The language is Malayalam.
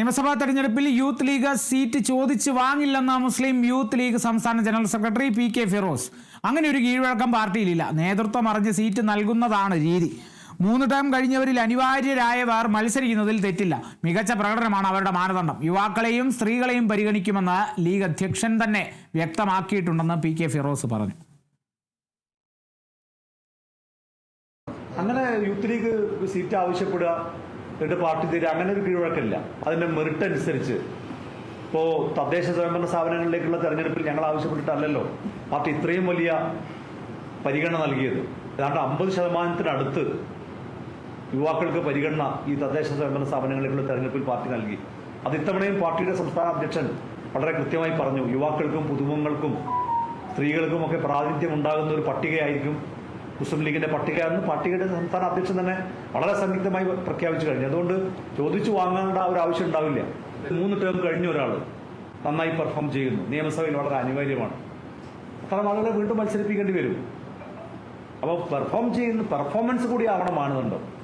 നിയമസഭാ തെരഞ്ഞെടുപ്പിൽ യൂത്ത് ലീഗ് സീറ്റ് ചോദിച്ച് വാങ്ങില്ലെന്ന മുസ്ലിം യൂത്ത് ലീഗ് സംസ്ഥാന general secretary P K Firoz. അങ്ങനെ ഒരു കീഴ്വഴക്കം പാർട്ടിയിലില്ല. നേതൃത്വം അറിഞ്ഞ് സീറ്റ് നൽകുന്നതാണ് രീതി. മൂന്ന് ടേം കഴിഞ്ഞവരിൽ അനിവാര്യരായവർ മത്സരിക്കുന്നതിൽ തെറ്റില്ല. മികച്ച പ്രകടനമാണ് അവരുടെ മാനദണ്ഡം. യുവാക്കളെയും സ്ത്രീകളെയും പരിഗണിക്കുമെന്ന് ലീഗ് അധ്യക്ഷൻ തന്നെ വ്യക്തമാക്കിയിട്ടുണ്ടെന്ന് പി കെ ഫിറോസ് പറഞ്ഞു. അങ്ങനെ യൂത്ത് ലീഗ് സീറ്റ് ആവശ്യപ്പെടുക എന്നിട്ട് പാർട്ടി തീരെ അങ്ങനെ ഒരു കീഴ്വഴക്കമില്ല. അതിന്റെ മെറിറ്റ് അനുസരിച്ച്. ഇപ്പോൾ തദ്ദേശ സ്വയംഭരണ സ്ഥാപനങ്ങളിലേക്കുള്ള തെരഞ്ഞെടുപ്പിൽ ഞങ്ങൾ ആവശ്യപ്പെട്ടിട്ടല്ലല്ലോ. പാർട്ടി ഇത്രയും വലിയ പരിഗണന നൽകിയത്. ഏതാണ്ട് അമ്പത് ശതമാനത്തിനടുത്ത് യുവാക്കൾക്ക് പരിഗണന ഈ തദ്ദേശ സ്വയംഭരണ സ്ഥാപനങ്ങളിലേക്കുള്ള തെരഞ്ഞെടുപ്പിൽ പാർട്ടി നൽകി. അത് ഇത്തവണയും പാർട്ടിയുടെ സംസ്ഥാന അധ്യക്ഷൻ വളരെ കൃത്യമായി പറഞ്ഞു യുവാക്കൾക്കും പുതുമുഖങ്ങൾക്കും സ്ത്രീകൾക്കും ഒക്കെ പ്രാതിനിധ്യം ഉണ്ടാകുന്ന ഒരു പട്ടികയായിരിക്കും മുസ്ലിം ലീഗിന്റെ പട്ടിക എന്ന് പാർട്ടിയുടെ സംസ്ഥാന അധ്യക്ഷൻ തന്നെ വളരെ സംയുക്തമായി പ്രഖ്യാപിച്ചു കഴിഞ്ഞു. അതുകൊണ്ട് ചോദിച്ചു വാങ്ങേണ്ട ഒരു ആവശ്യം ഉണ്ടാവില്ല. മൂന്ന് ടേം കഴിഞ്ഞ ഒരാൾ നന്നായി പെർഫോം ചെയ്യുന്നു. നിയമസഭയിൽ വളരെ അനിവാര്യമാണ്. അത്തരം ആളുകളെ വീണ്ടും മത്സരിപ്പിക്കേണ്ടി വരും. അപ്പോൾ പെർഫോം ചെയ്യുന്ന പെർഫോമൻസ് കൂടി ആവണം മാനദണ്ഡം